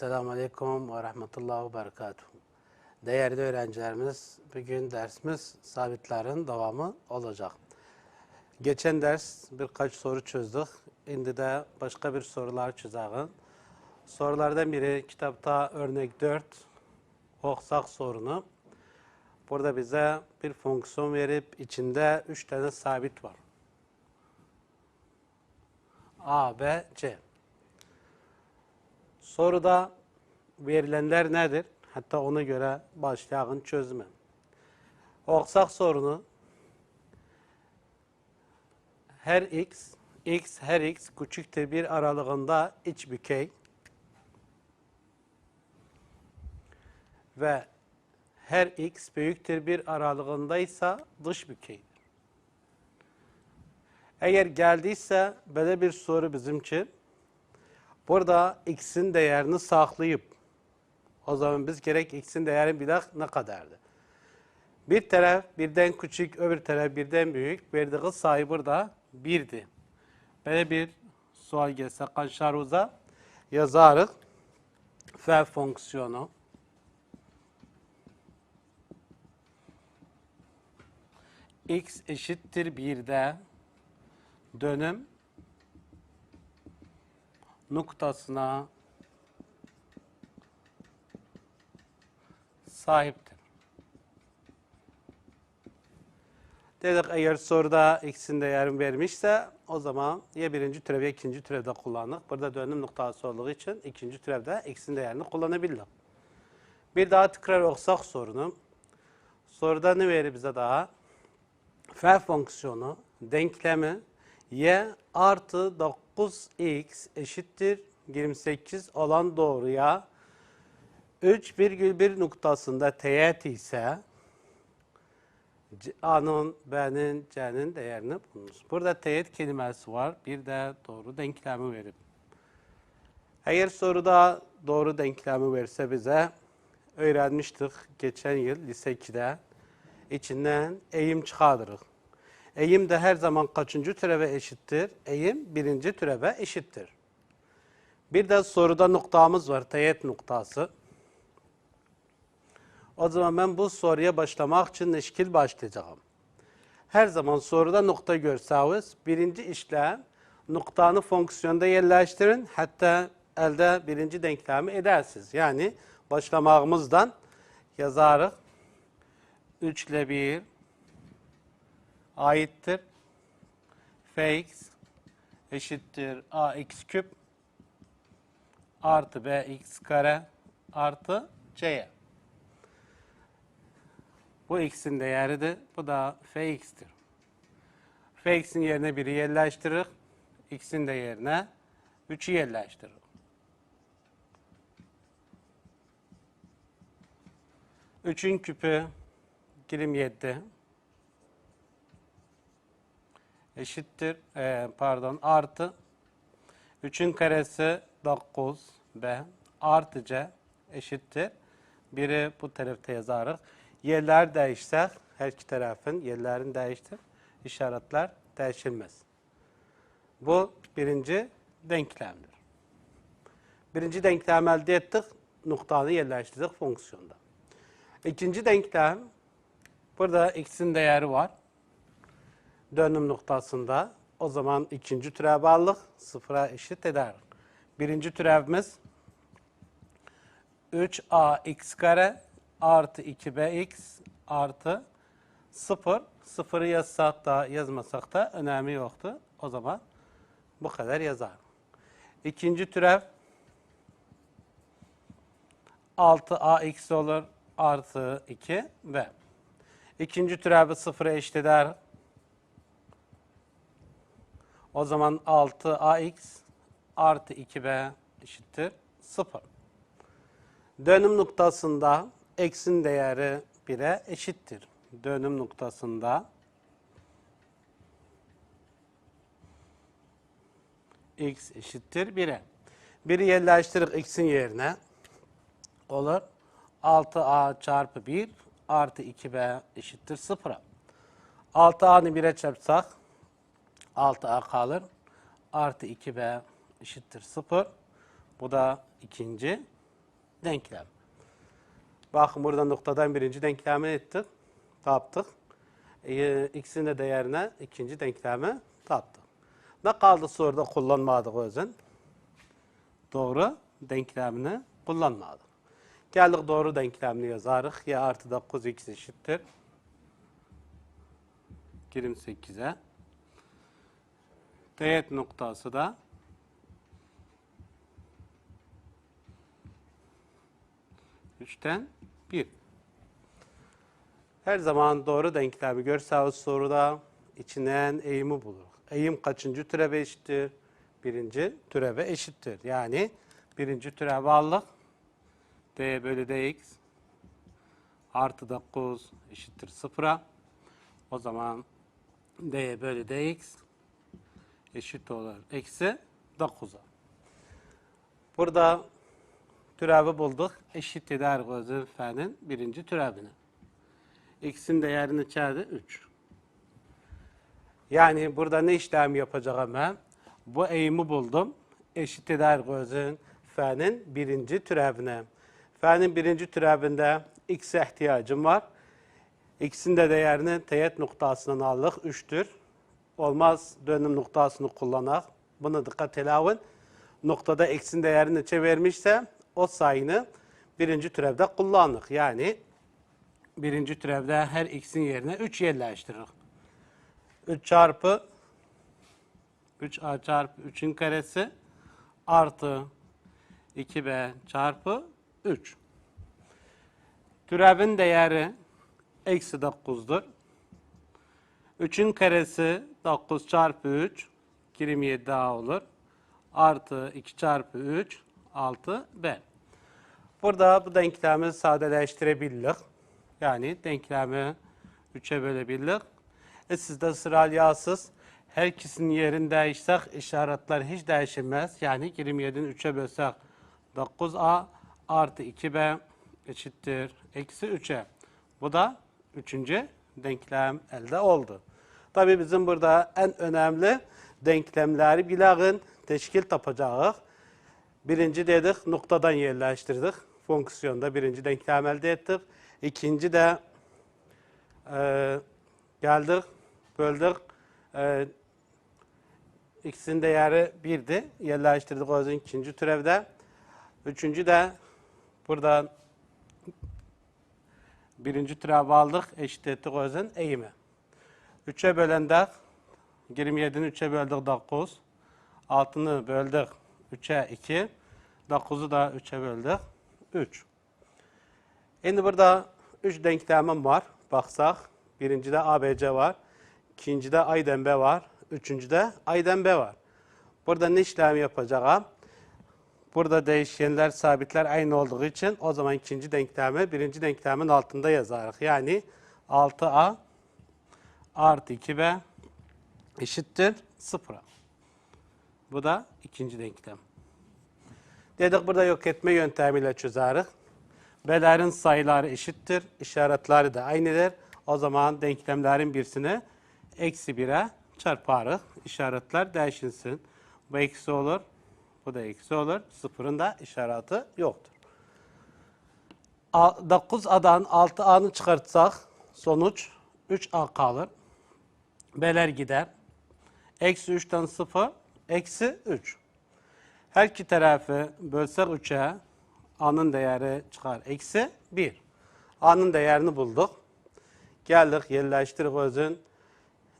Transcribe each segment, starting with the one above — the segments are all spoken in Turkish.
Esselamu Aleyküm ve Rahmetullahi ve Berekatuhu. Değerli öğrencilerimiz, bugün dersimiz sabitlerin devamı olacak. Geçen ders birkaç soru çözdük. Şimdi de başka bir sorular çözelim. Sorulardan biri kitapta örnek 4, oksak sorunu. Burada bize bir fonksiyon verip içinde 3 tane sabit var. A, B, C. Soruda verilenler nedir? Hatta ona göre başlayalım çözüme. Oksak sorunu her x, x her x küçüktür bir aralığında iç bükey ve her x büyüktür bir aralığındaysa dış bükeydir. Eğer geldiyse böyle bir soru bizim için burada x'in değerini saklayıp o zaman biz gerek x'in değeri de ne kadardı? Bir taraf birden küçük, öbür taraf birden büyük. Verdiği sayı burada birdi. Böyle bir sual gelse karşımıza yazarız. F fonksiyonu x eşittir 1'de dönüm noktasına sahiptir. Dedik eğer soruda x'in değerini vermişse o zaman ya birinci türev ya ikinci türevde kullandık. Burada dönüm noktası olduğu için ikinci türevde x'in değerini kullanabilirdik. Bir daha tekrar okusak sorunu. Soruda ne verir bize daha? F fonksiyonu denklemi y artı 9x eşittir 28 olan doğruya 3,1 noktasında teğet ise A'nın, B'nin, C'nin değerini bulunuz. Burada teğet kelimesi var. Bir de doğru denklemi verip. Eğer soruda doğru denklemi verse bize öğrenmiştik geçen yıl lise 2'de içinden eğim çıkardırız. Eğim de her zaman kaçıncı türeve eşittir? Eğim birinci türeve eşittir. Bir de soruda noktamız var, teğet noktası. O zaman ben bu soruya başlamak için eşkil başlayacağım. Her zaman soruda nokta görseniz birinci işlem noktanı fonksiyonda yerleştirin. Hatta elde birinci denklemi edersiniz. Yani başlamağımızdan yazarız. 3 ile 1 aittir. fx eşittir ax küp artı bx kare artı c'ye. Bu x'in değeridir. Bu da fx'tir. fx'in yerine 1'i yerleştirir. x'in de yerine 3'ü yerleştirir. Üçün küpü 27 eşittir e, pardon artı 3'ün karesi 9 b artı c eşittir. Biri bu tarafta yazarız. Yerler değişse her iki tarafın yerlerini değiştir. İşaretler değişilmez. Bu birinci denklemdir. Birinci denklem elde ettik. Noktanı yerleştirdik fonksiyonda. İkinci denklem burada x'in değeri var. Dönüm noktasında o zaman ikinci türev aldık. Sıfıra eşit eder. Birinci türevimiz 3ax kare artı 2bx artı 0. Sıfırı yazsak da yazmasak da önemi yoktu. O zaman bu kadar yazar. İkinci türev 6ax olur artı 2 ve ikinci türevi sıfıra eşit eder. O zaman 6ax artı 2b eşittir 0. Dönüm noktasında x'in değeri 1'e eşittir. Dönüm noktasında x eşittir 1'e. 1'i yerleştirip x'in yerine olur. 6a çarpı 1 artı 2b eşittir 0'a. 6a'nı 1'e çarpsak 6a kalır. Artı 2b eşittir 0. Bu da ikinci denklem. Bakın burada noktadan birinci denklemi ettik, taptık. Ee, ikisinin de değerine ikinci denklemi taptık. Ne kaldı soruda kullanmadık özün? Doğru denklemini kullanmadık. Geldik doğru denklemini yazarıq. Y artı 9x eşittir. 28'e. Teğet noktası da üçten bir. Her zaman doğru denklemi görseniz soruda içinden eğimi bulur. Eğim kaçıncı türeve eşittir? Birinci türeve eşittir. Yani birinci türeve aldık. d bölü dx artı 9 eşittir sıfıra. O zaman d bölü dx eşit olur. Eksi 9'a. Burada türevi bulduk. Eşit eder gözü f'nin birinci türevini. X'in değerini içeride 3. Yani burada ne işlem yapacağım ben? Bu eğimi buldum. Eşit eder f'nin birinci türevine. F'nin birinci türevinde x'e ihtiyacım var. X'in de değerini teğet noktasından aldık. 3'tür. Olmaz dönüm noktasını kullanak. Bunu dikkat alın. Noktada x'in değerini çevirmişse o sayını birinci türevde kullandık. Yani birinci türevde her x'in yerine 3 yerleştirir. 3 çarpı 3a çarpı 3'ün karesi artı 2b çarpı 3. Türevin değeri eksi 9'dur. 3'ün karesi 9 çarpı 3 27 daha olur. Artı 2 çarpı 3 6b. Burada bu denklemi sadeleştirebildik. Yani denklemi 3'e bölebildik. E sizde sıralayasız her ikisinin yerini değişsek işaretler hiç değişmez. Yani 27'nin 3'e bölsek 9a artı 2b eşittir eksi 3'e. Bu da üçüncü denklem elde oldu. Tabii bizim burada en önemli denklemleri bilağın teşkil tapacağız. Birinci dedik noktadan yerleştirdik. Fonksiyonda birinci denklem elde ettik. İkinci de e, geldik, böldük. E, x'in değeri 1'di. Yerleştirdik o yüzden ikinci türevde. Üçüncü de buradan birinci türevi aldık. Eşit ettik o yüzden eğimi. 3'e bölendek 27'ni 3'e böldük 9. 6'ını böldük 3'e 2. 9'u da 3'e böldük 3. Şimdi burada 3 denklemim var. Baksak birincide ABC var. ikincide A'den B var. Üçüncüde A'den B var. Burada ne işlem yapacağım? Burada değişkenler, sabitler aynı olduğu için o zaman ikinci denklemi birinci denklemin altında yazarız. Yani 6A artı 2B eşittir 0. Bu da ikinci denklem. Dedik burada yok etme yöntemiyle çözeriz. B'lerin sayıları eşittir. işaretleri de aynıdır. O zaman denklemlerin birisini eksi 1'e çarparız. İşaretler değişilsin. Bu eksi olur. Bu da eksi olur. Sıfırın da işareti yoktur. 9A'dan 6A'nı çıkartsak sonuç 3A kalır. B'ler gider. Eksi 3'ten 0, eksi 3. Her iki tarafı bölsek 3'e A'nın değeri çıkar. Eksi 1. A'nın değerini bulduk. Geldik yerleştirdik özün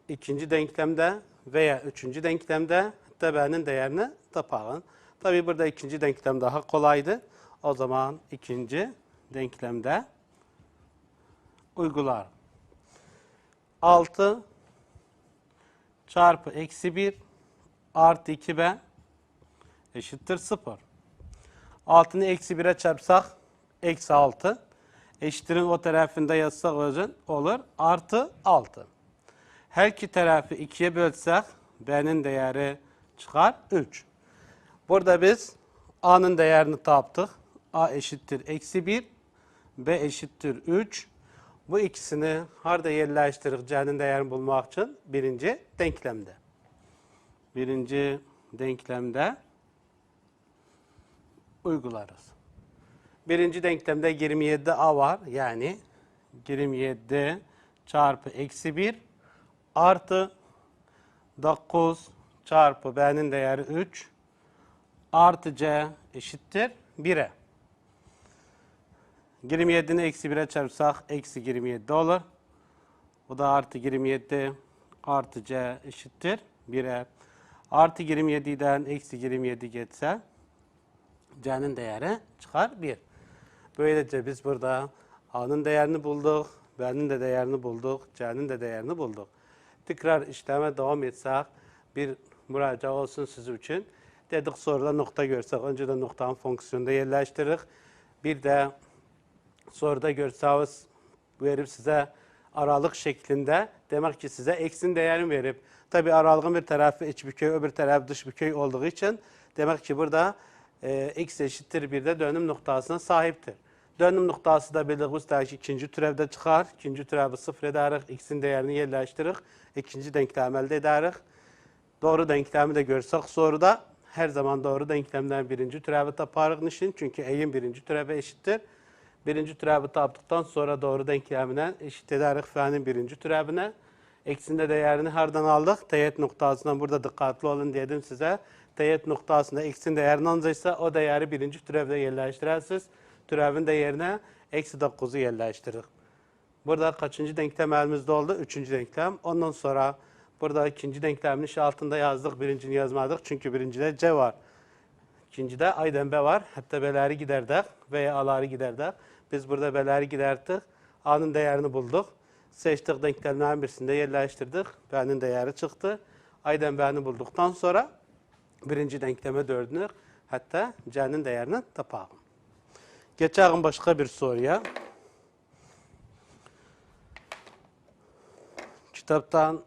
ikinci denklemde veya üçüncü denklemde B'nin değerini tapalım. Tabi burada ikinci denklem daha kolaydı. O zaman ikinci denklemde uygular. 6 çarpı eksi 1 artı 2b eşittir 0. 6'nı eksi 1'e çarpsak eksi 6. Eşittirin o tarafında yazsak özün olur. Artı 6. Her iki tarafı 2'ye bölsek b'nin değeri çıkar 3. Burada biz a'nın değerini taptık. a eşittir eksi 1. b eşittir 3. Bu ikisini harda yerleştirdik c'nin değerini bulmak için birinci denklemde. Birinci denklemde uygularız. Birinci denklemde 27a var. Yani 27 çarpı eksi 1 artı 9 çarpı b'nin değeri 3 artı c eşittir 1'e. 27'ni eksi 1'e çarpsak eksi 27 olur. Bu da artı 27 artı c eşittir 1'e. Artı 27'den eksi 27 geçse c'nin değeri çıkar 1. Böylece biz burada a'nın değerini bulduk, b'nin de değerini bulduk, c'nin de değerini bulduk. Tekrar işleme devam etsek bir müracaat olsun sizin için. Dedik soruda nokta görsek önceden noktanın fonksiyonunda yerleştirdik. Bir de soruda görseniz verip size aralık şeklinde demek ki size eksin değerini verip tabi aralığın bir tarafı iç bükey öbür tarafı dış bükey olduğu için demek ki burada e, x eşittir bir de dönüm noktasına sahiptir. Dönüm noktası da bildiğimiz ki ikinci türevde çıkar. İkinci türevi sıfır ederiz. X'in değerini yerleştirir. İkinci denklem elde ederiz. Doğru denklemi de görsek soruda her zaman doğru denklemden birinci türevi taparız. Niçin? Çünkü eğim birinci türeve eşittir. Birinci türevi taptıktan sonra doğru denklemine eşit ederiz f'nin birinci türevine. Eksinde değerini hardan aldık? Teğet noktasından burada dikkatli olun dedim size. Teğet noktasında x'in değeri nancaysa o değeri birinci türevde yerleştirirsiniz. Türevin de yerine eksi 9'u yerleştirdik. Burada kaçıncı denklem elimizde oldu? Üçüncü denklem. Ondan sonra burada ikinci denklemin iş altında yazdık. Birincini yazmadık. Çünkü birincide C var. İkincide Ayden B var. Hatta B'leri giderdik veya A'ları giderdik. Biz burada B'leri giderdik. A'nın değerini bulduk. Seçtik denklemlerin birisinde yerleştirdik. B'nin değeri çıktı. Ayden B'ni bulduktan sonra birinci denkleme dördünü hatta C'nin değerini tapalım. Geçelim başka bir soruya. Kitaptan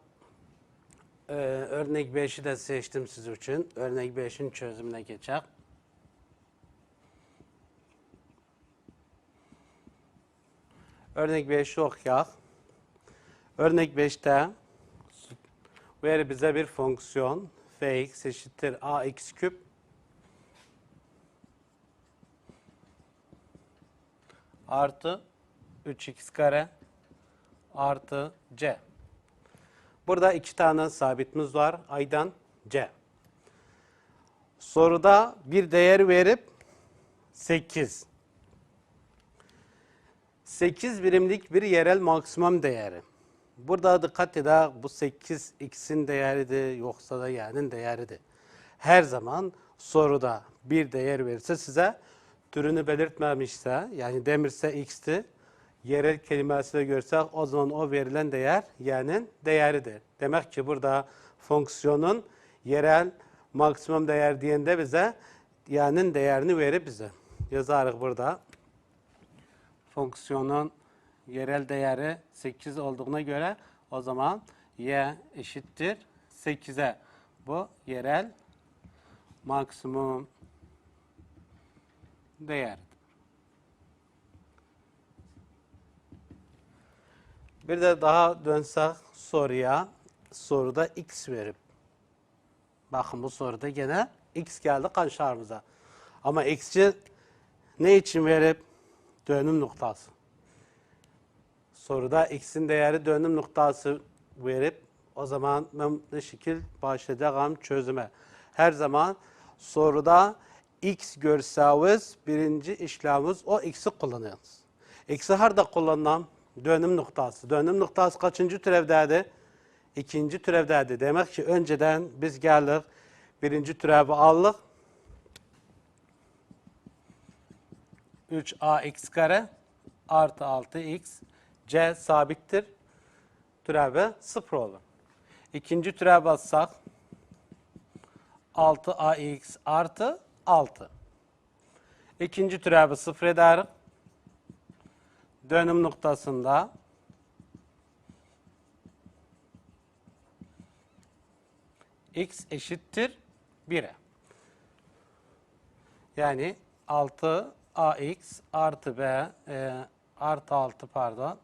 e, örnek 5'i de seçtim siz için. Örnek 5'in çözümüne geçelim. Örnek 5'i okuyalım. Örnek 5'te ver bize bir fonksiyon fx eşittir ax küp artı 3x kare artı c. Burada iki tane sabitimiz var. A'dan C. Soruda bir değer verip 8. 8 birimlik bir yerel maksimum değeri. Burada dikkat edin bu 8 x'in değeridir yoksa da y'nin değeridir. Her zaman soruda bir değer verirse size türünü belirtmemişse yani demirse x'ti yerel kelimesi de görsek o zaman o verilen değer y'nin değeridir. Demek ki burada fonksiyonun yerel maksimum değer diyende bize y'nin değerini verir bize. Yazarız burada. Fonksiyonun yerel değeri 8 olduğuna göre o zaman y eşittir 8'e. Bu yerel maksimum değerdir. Bir de daha dönsek soruya. Soruda x verip. Bakın bu soruda gene x geldi karşımıza. Ama x'ci ne için verip? Dönüm noktası. Soruda x'in değeri dönüm noktası verip o zaman ne şekil başlayacağım çözüme. Her zaman soruda x görseniz birinci işlemimiz o x'i kullanıyoruz. X'i harda kullanılan dönüm noktası. Dönüm noktası kaçıncı türevdədir? İkinci türevdədir. Demek ki önceden biz geldik birinci türevi aldık. 3ax kare artı 6x c sabittir. Türevi 0 olur. İkinci türev alsak 6ax artı 6. İkinci türevi 0 eder. Dönüm noktasında x eşittir 1'e. Yani 6 ax artı b e, artı 6 pardon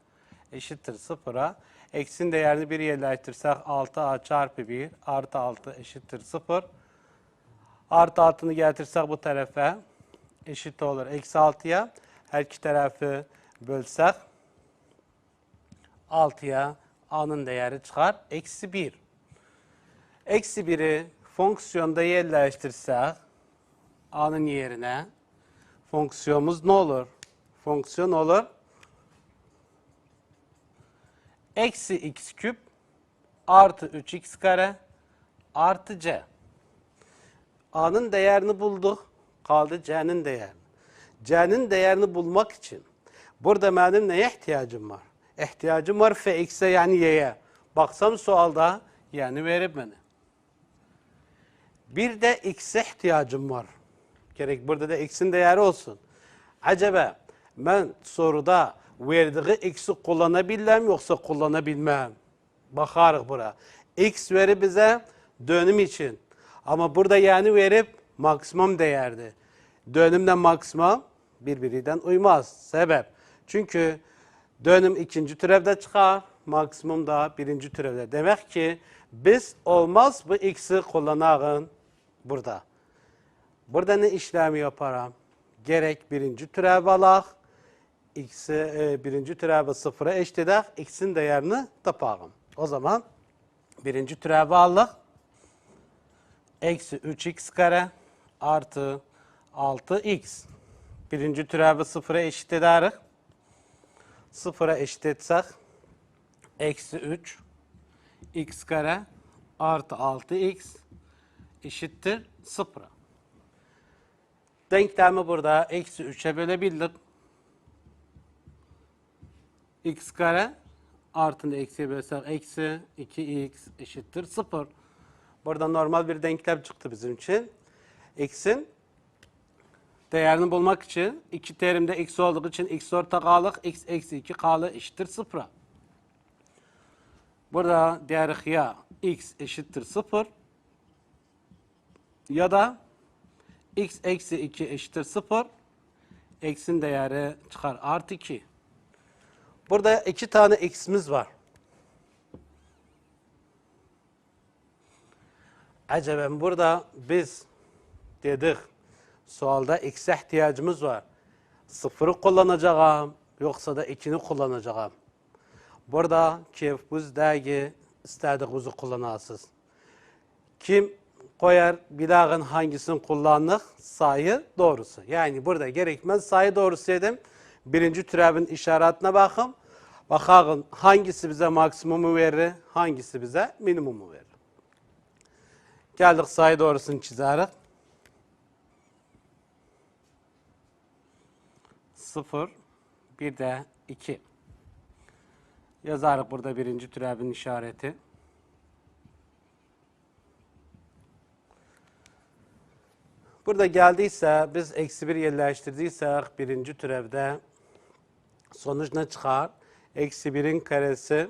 eşittir 0'a. X'in değerini 1 yerleştirsek 6a çarpı 1 artı 6 eşittir 0. Artı 6'nı getirsek bu tarafa eşit olur. Eksi 6'ya. her iki tarafı bölsek 6'ya a'nın değeri çıkar. Eksi 1. Eksi 1'i fonksiyonda yerleştirsek a'nın yerine fonksiyonumuz ne olur? Fonksiyon olur. Eksi x küp artı 3x kare artı c. A'nın değerini bulduk. Kaldı C'nin değerini. C'nin değerini bulmak için burada benim neye ihtiyacım var? İhtiyacım var fx'e yani y'ye. Baksam sualda yani verip beni. Bir de x'e ihtiyacım var. Gerek burada da x'in değeri olsun. Acaba ben soruda verdiği x'i kullanabilirim yoksa kullanabilmem. Bakarız bura. X veri bize dönüm için. Ama burada yani verip maksimum değerdi. Dönümle maksimum birbirinden uymaz. Sebep. Çünkü dönüm ikinci türevde çıkar. Maksimum da birinci türevde. Demek ki biz olmaz bu x'i kullanağın burada. Burada ne işlemi yaparım? Gerek birinci türev alaq, x'i e, birinci türevi sıfıra eşit edək, x'in değerini tapağım. O zaman birinci türevi aldık. Eksi 3x kare artı 6x. Birinci türevi sıfıra eşit ederiz. Sıfıra eşit etsek eksi 3 x kare artı 6x eşittir sıfıra. Denklemi burada eksi 3'e bölebildik. X kare artı eksiye bölsek eksi 2x eşittir 0. Burada normal bir denklem çıktı bizim için. X'in değerini bulmak için iki terimde x olduğu için x ortak ağlık x eksi 2 kalı eşittir 0. Burada diğer ya x eşittir 0 ya da x eksi 2 eşittir 0 x'in değeri çıkar artı 2. Burada iki tane x'imiz var. Acaba burada biz dedik sualda x'e ihtiyacımız var. Sıfırı kullanacağım yoksa da ikini kullanacağım. Burada keyf buzdagi istediğinizi kullanasınız. Kim koyar bilağın hangisini kullandık? Sayı doğrusu. Yani burada gerekmez sayı doğrusu dedim. Birinci türevin işaretine bakın. Bakalım hangisi bize maksimumu verir, hangisi bize minimumu verir. Geldik sayı doğrusunu çizerek. 0, bir de 2. Yazarız burada birinci türevin işareti. Burada geldiyse biz eksi bir yerleştirdiysek birinci türevde sonuç ne çıkar? Eksi birin karesi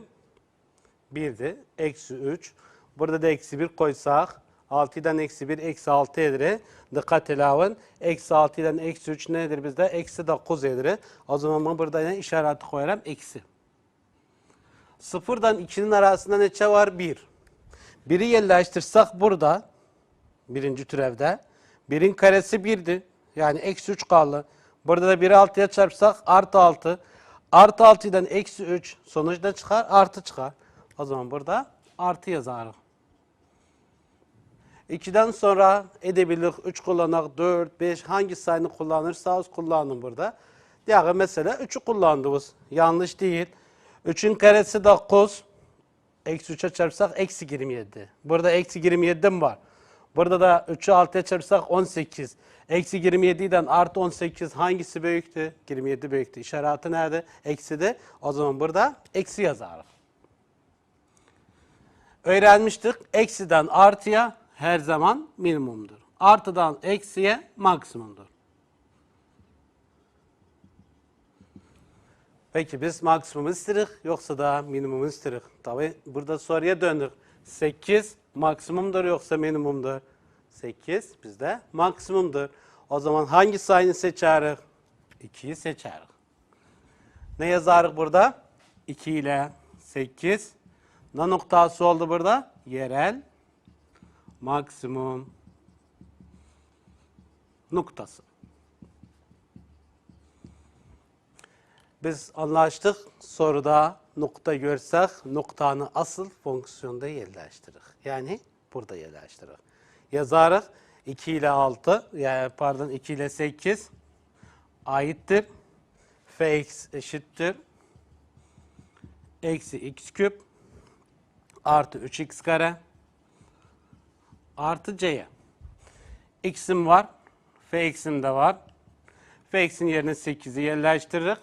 1'di. Eksi 3. Burada da eksi 1 koysak 6'dan eksi 1 eksi 6 edir. Dikkat elavın. Eksi 6'dan eksi 3 nedir bizde? Eksi 9 edir. O zaman burada ne işareti koyarım? Eksi. Sıfırdan 2'nin arasında neçe var? 1. Biri yerleştirsek burada birinci türevde birin karesi 1'di. Yani eksi 3 kaldı. Burada da 1'i 6'ya çarpsak artı 6. Artı 6'dan eksi 3 sonuçta çıkar artı çıkar. O zaman burada artı yazarız. 2'den sonra edebilir 3 kullanak 4, 5 hangi sayını kullanırsanız kullanın burada. Diğer mesela 3'ü kullandınız. Yanlış değil. 3'ün karesi 9. Eksi 3'e çarpsak eksi 27. Burada eksi 27 mi var? Burada da 3'ü 6'ya çarpsak 18. Eksi 27'den artı 18 hangisi büyüktü? 27 büyüktü. İşareti nerede? Eksi de. O zaman burada eksi yazarız. Öğrenmiştik. Eksiden artıya her zaman minimumdur. Artıdan eksiye maksimumdur. Peki biz maksimum istedik yoksa da minimum istedik. Tabi burada soruya döndük. 8 maksimumdur yoksa minimumdur? 8 bizde maksimumdur. O zaman hangi sayını seçeriz? 2'yi seçeriz. Ne yazarız burada? 2 ile 8. Ne noktası oldu burada? Yerel maksimum noktası. Biz anlaştık. Soruda nokta görsek noktanı asıl fonksiyonda yerleştirir. Yani burada yerleştirir. Yazarız 2 ile 6, yani pardon 2 ile 8 aittir. Fx eşittir. Eksi x küp artı 3x kare artı c'ye. x'im var. Fx'im de var. Fx'in yerine 8'i yerleştiririz.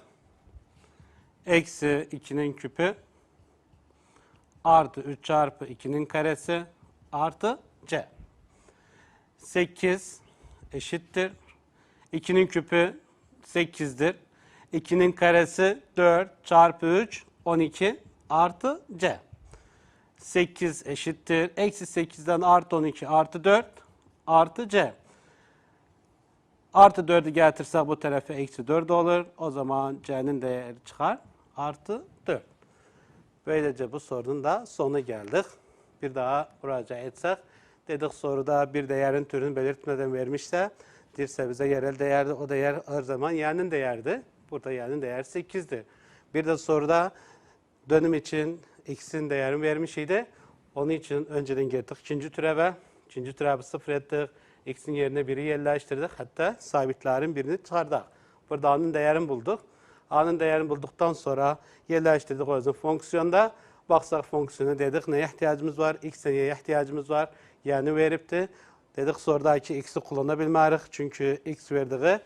Eksi 2'nin küpü artı 3 çarpı 2'nin karesi artı c. 8 eşittir. 2'nin küpü 8'dir. 2'nin karesi 4 çarpı 3 12 artı c. 8 eşittir. Eksi 8'den artı 12 artı 4 artı c. Artı 4'ü getirsek bu tarafa eksi 4 olur. O zaman c'nin değeri çıkar. Artı 4. Böylece bu sorunun da sonu geldik. Bir daha müracaat etsek. Dedik soruda bir değerin türünü belirtmeden vermişse dirse bize yerel değerdi. O değer her zaman y'nin değerdi. Burada y'nin değeri 8'di. Bir de soruda dönüm için x'in değerini vermiş idi. Onun için önceden geldik ikinci türeve. İkinci türevi sıfır ettik. X'in yerine biri yerleştirdik. Hatta sabitlerin birini çıkardık. Burada a'nın değerini bulduk. A-nın dəyərini bulduqdan sonra yerləşdirdik o özün funksiyonda. Baxsaq funksiyonu dedik, nəyə ehtiyacımız var? X-ə nəyə ehtiyacımız var? Yəni veribdir. Dedik, soradakı X-i kullana bilmərik. Çünki X verdiği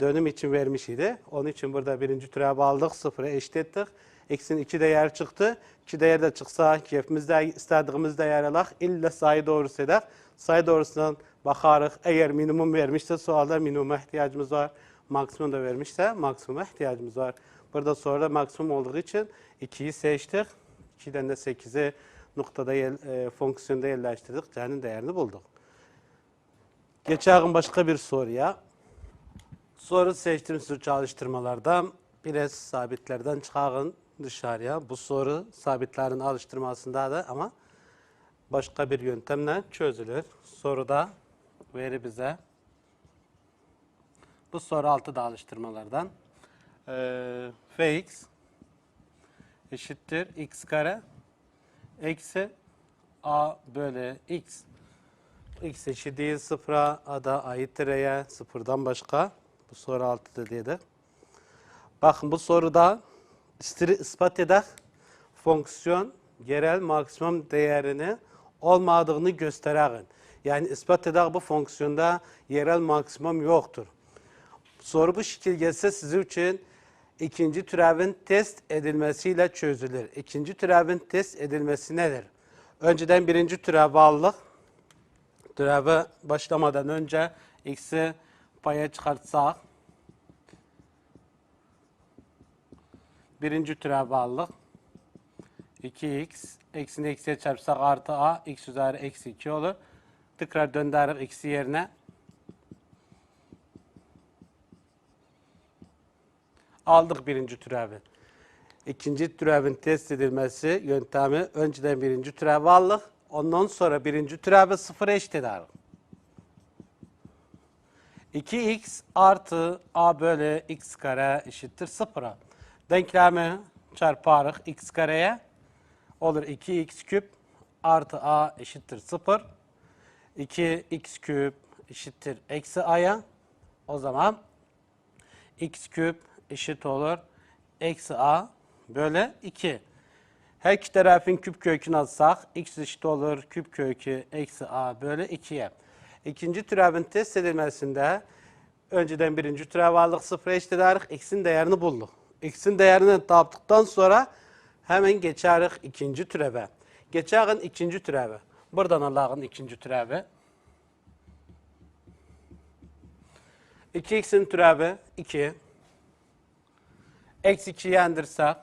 dönüm için vermiş idi. Onun için burada birinci türə bağladıq, sıfıra eşit etdik. X'in iki dəyəri çıxdı. İki dəyər də çıxsa, keyfimizdə istədiyimiz dəyər alaq, illə sayı doğrusu edək. Sayı doğrusundan baxarıq. Əgər minimum vermişsə, sualda minimuma ehtiyacımız var. Maksimum da vermişse maksimuma ihtiyacımız var. Burada soruda maksimum olduğu için 2'yi seçtik. 2'den de 8'i noktada e, fonksiyonda yerleştirdik. C'nin değerini bulduk. Geçelim başka bir soruya. Soru seçtiğim sürü çalıştırmalardan biraz sabitlerden çıkarın dışarıya. Bu soru sabitlerin alıştırmasında da ama başka bir yöntemle çözülür. Soruda veri bize bu soru altı da alıştırmalardan ee, fx eşittir x kare eksi a bölü x x eşit değil sıfıra a da y'e sıfırdan başka bu soru altıda dedik. Bakın bu soruda istiri ispat eder fonksiyon yerel maksimum değerini olmadığını gösterir. Yani ispat eder bu fonksiyonda yerel maksimum yoktur. Soru bu şekil gelse sizin için ikinci türevin test edilmesiyle çözülür. İkinci türevin test edilmesi nedir? Önceden birinci türevi aldık. Türevi başlamadan önce x'i paya çıkartsak birinci türevi aldık. 2x eksini eksiye çarpsak artı a x üzeri eksi 2 olur. Tekrar döndürüp eksi yerine aldık birinci türevi. İkinci türevin test edilmesi yöntemi önceden birinci türevi aldık. Ondan sonra birinci türevi sıfıra eşit ederdik. 2x artı a bölü x kare eşittir sıfıra. Denklemi çarparız x kareye. Olur 2x küp artı a eşittir sıfır. 2x küp eşittir eksi a'ya. O zaman x küp eşit olur eksi a bölü 2. Her iki tarafın küp kökünü alsak x eşit olur küp kökü eksi a bölü 2'ye. İkinci türevin test edilmesinde önceden birinci türev aldık sıfıra eşit ederek x'in değerini bulduk. X'in değerini taptıktan sonra hemen geçeriz ikinci türeve. Geçerin ikinci türevi. Buradan Allah'ın ikinci türevi. 2x'in türevi 2. Eksi 2'yi endirsek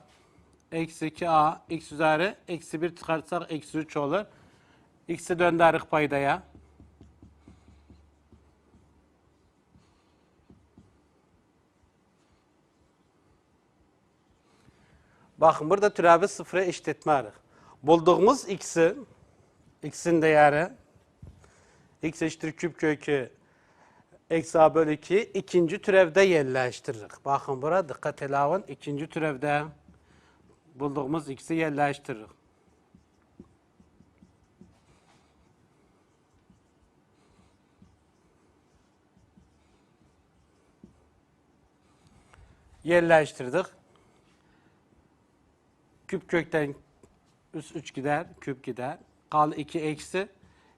eksi 2a x üzeri eksi 1 çıkartsak eksi 3 olur. X'i döndürük paydaya. Bakın burada türevi sıfıra eşit etmeliyiz. Bulduğumuz x'i, x'in değeri x eşittir küp kökü Eksi a bölü 2 ikinci türevde yerleştiririk. Bakın burada dikkat ele alın. İkinci türevde bulduğumuz x'i yerleştiririk. Yerleştirdik. Küp kökten üst 3 gider, küp gider. Kal 2 eksi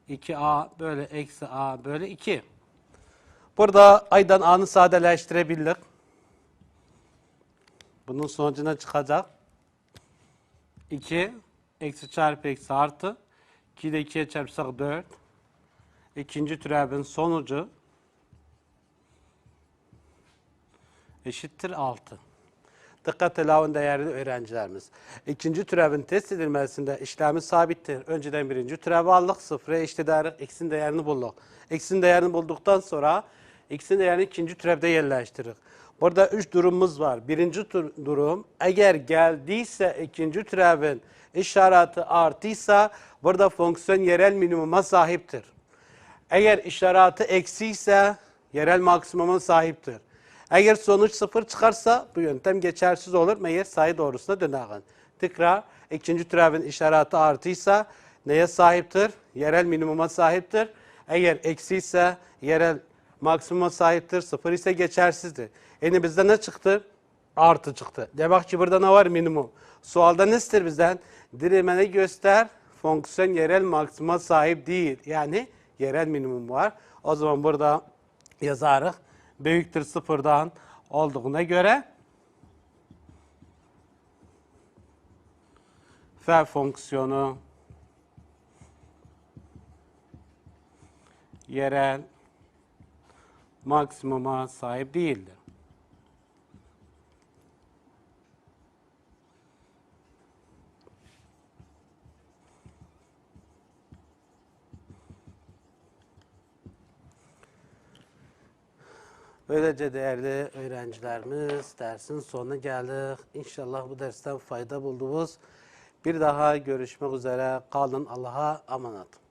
2a böyle eksi a böyle 2. Burada aydan a'nı sadeleştirebildik. Bunun sonucuna çıkacak. 2 eksi çarpı eksi artı 2 ile 2'ye çarpsak 4. İkinci türevin sonucu eşittir 6. Dikkat alın değerli öğrencilerimiz. İkinci türevin test edilmesinde işlemi sabittir. Önceden birinci türevi aldık, sıfıra eşit ederek x'in değerini bulduk. X'in değerini bulduktan sonra x'in değerini ikinci türevde yerleştirdik. Burada üç durumumuz var. Birinci durum eğer geldiyse ikinci türevin işareti artıysa burada fonksiyon yerel minimuma sahiptir. Eğer işareti eksi ise yerel maksimuma sahiptir. Eğer sonuç sıfır çıkarsa bu yöntem geçersiz olur. Meğer sayı doğrusuna dönerin. Tekrar ikinci türevin işareti artıysa neye sahiptir? Yerel minimuma sahiptir. Eğer eksi ise yerel maksimuma sahiptir. Sıfır ise geçersizdir. Yani bizde ne çıktı? Artı çıktı. Demek ki burada ne var? Minimum. Sualda ne ister bizden? Dirimeni göster. Fonksiyon yerel maksimuma sahip değil. Yani yerel minimum var. O zaman burada yazarız. Büyüktür sıfırdan olduğuna göre f fonksiyonu yerel maksimuma sahip değildir. Böylece değerli öğrencilerimiz dersin sonuna geldik. İnşallah bu dersten fayda buldunuz. Bir daha görüşmek üzere. Kalın Allah'a emanet.